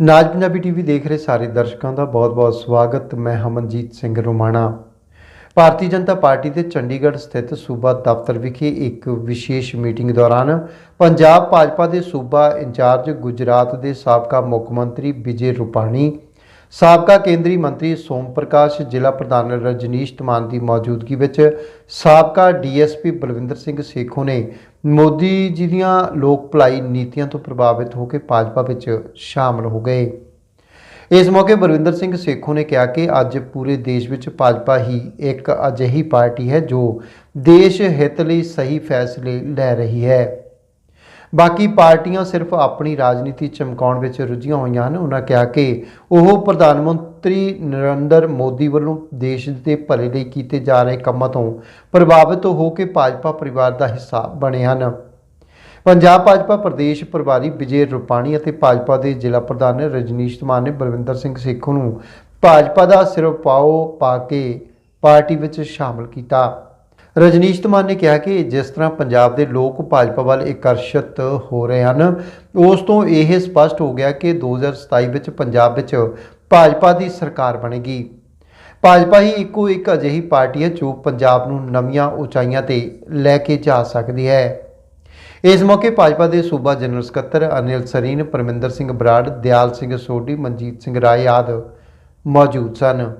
ਨਾਜ Punjabi TV ਦੇਖ ਰਹੇ ਸਾਰੇ ਦਰਸ਼ਕਾਂ ਦਾ ਬਹੁਤ-ਬਹੁਤ ਸਵਾਗਤ। ਮੈਂ ਹਮਨਜੀਤ ਸਿੰਘ ਰੋਮਾਣਾ। ਭਾਰਤੀ ਜਨਤਾ ਪਾਰਟੀ ਦੇ ਚੰਡੀਗੜ੍ਹ ਸਥਿਤ ਸੂਬਾ ਦਫ਼ਤਰ ਵਿਖੇ ਇੱਕ ਵਿਸ਼ੇਸ਼ ਮੀਟਿੰਗ ਦੌਰਾਨ ਪੰਜਾਬ ਭਾਜਪਾ ਦੇ ਸੂਬਾ ਇੰਚਾਰਜ, ਗੁਜਰਾਤ ਦੇ ਸਾਬਕਾ ਮੁੱਖ ਮੰਤਰੀ ਵਿਜੇ ਰੂਪਾਣੀ ਸਾਬਕਾ ਕੇਂਦਰੀ ਮੰਤਰੀ ਸੋਮ ਪ੍ਰਕਾਸ਼, ਜ਼ਿਲ੍ਹਾ ਪ੍ਰਧਾਨ ਰਜਨੀਸ਼ ਤਮਾਨ ਦੀ ਮੌਜੂਦਗੀ ਵਿੱਚ ਸਾਬਕਾ ਡੀਐਸਪੀ ਬਲਵਿੰਦਰ ਸਿੰਘ ਸੇਖੋਂ ਨੇ ਮੋਦੀ ਜੀ ਦੀਆਂ ਲੋਕ ਭਲਾਈ ਨੀਤੀਆਂ ਤੋਂ ਪ੍ਰਭਾਵਿਤ ਹੋ ਕੇ ਭਾਜਪਾ ਵਿੱਚ ਸ਼ਾਮਲ ਹੋ ਗਏ। ਇਸ ਮੌਕੇ ਬਲਵਿੰਦਰ ਸਿੰਘ ਸੇਖੋਂ ਨੇ ਕਿਹਾ ਕਿ ਅੱਜ ਪੂਰੇ ਦੇਸ਼ ਵਿੱਚ ਭਾਜਪਾ ਹੀ ਇੱਕ ਅਜਿਹੀ ਪਾਰਟੀ ਹੈ ਜੋ ਦੇਸ਼ ਹਿੱਤ ਲਈ ਸਹੀ ਫੈਸਲੇ ਲੈ ਰਹੀ ਹੈ। ਬਾਕੀ ਪਾਰਟੀਆਂ ਸਿਰਫ ਆਪਣੀ ਰਾਜਨੀਤੀ ਚਮਕਾਉਣ ਵਿੱਚ ਰੁੱਝੀਆਂ ਹੋਈਆਂ ਹਨ। ਉਹਨਾਂ ਕਿਹਾ ਕਿ ਉਹ ਪ੍ਰਧਾਨ ਮੰਤਰੀ ਨਰਿੰਦਰ ਮੋਦੀ ਵੱਲੋਂ ਦੇਸ਼ ਦੇ ਭਲੇ ਲਈ ਕੀਤੇ ਜਾ ਰਹੇ ਕੰਮਾਂ ਤੋਂ ਪ੍ਰਭਾਵਿਤ ਹੋ ਕੇ ਭਾਜਪਾ ਪਰਿਵਾਰ ਦਾ ਹਿੱਸਾ ਬਣੇ ਹਨ। ਪੰਜਾਬ ਭਾਜਪਾ ਪ੍ਰਦੇਸ਼ ਪ੍ਰਭਾਰੀ ਵਿਜੇ ਰੁਪਾਣੀ ਅਤੇ ਭਾਜਪਾ ਦੇ ਜ਼ਿਲ੍ਹਾ ਪ੍ਰਧਾਨ ਰਜਨੀਸ਼ ਧਮਾਨ ਨੇ ਬਲਵਿੰਦਰ ਸਿੰਘ ਸੇਖੋਂ ਨੂੰ ਭਾਜਪਾ ਦਾ ਸਿਰਪਾਓ ਪਾ ਕੇ ਪਾਰਟੀ ਵਿੱਚ ਸ਼ਾਮਲ ਕੀਤਾ। ਰਜਨੀਸ਼ ਧਮਾਨ ਨੇ ਕਿਹਾ ਕਿ ਜਿਸ ਤਰ੍ਹਾਂ ਪੰਜਾਬ ਦੇ ਲੋਕ ਭਾਜਪਾ ਵੱਲ ਆਕਰਸ਼ਿਤ ਹੋ ਰਹੇ ਹਨ, ਉਸ ਤੋਂ ਇਹ ਸਪਸ਼ਟ ਹੋ ਗਿਆ ਕਿ 2027 ਵਿੱਚ ਪੰਜਾਬ ਵਿੱਚ ਭਾਜਪਾ ਦੀ ਸਰਕਾਰ ਬਣੇਗੀ। ਭਾਜਪਾ ਹੀ ਇੱਕੋ ਇੱਕ ਅਜਿਹੀ ਪਾਰਟੀ ਹੈ ਜੋ ਪੰਜਾਬ ਨੂੰ ਨਵੀਆਂ ਉਚਾਈਆਂ ਤੇ ਲੈ ਕੇ ਜਾ ਸਕਦੀ ਹੈ। ਇਸ ਮੌਕੇ ਭਾਜਪਾ ਦੇ ਸੂਬਾ ਜਨਰਲ ਸਕੱਤਰ ਅਨਿਲ ਸਰੀਨ, ਪਰਮਿੰਦਰ ਸਿੰਘ ਬਰਾੜ, ਦਿਆਲ ਸਿੰਘ ਸੋਢੀ, ਮਨਜੀਤ ਸਿੰਘ ਰਾਏ ਆਦਿ ਮੌਜੂਦ ਸਨ।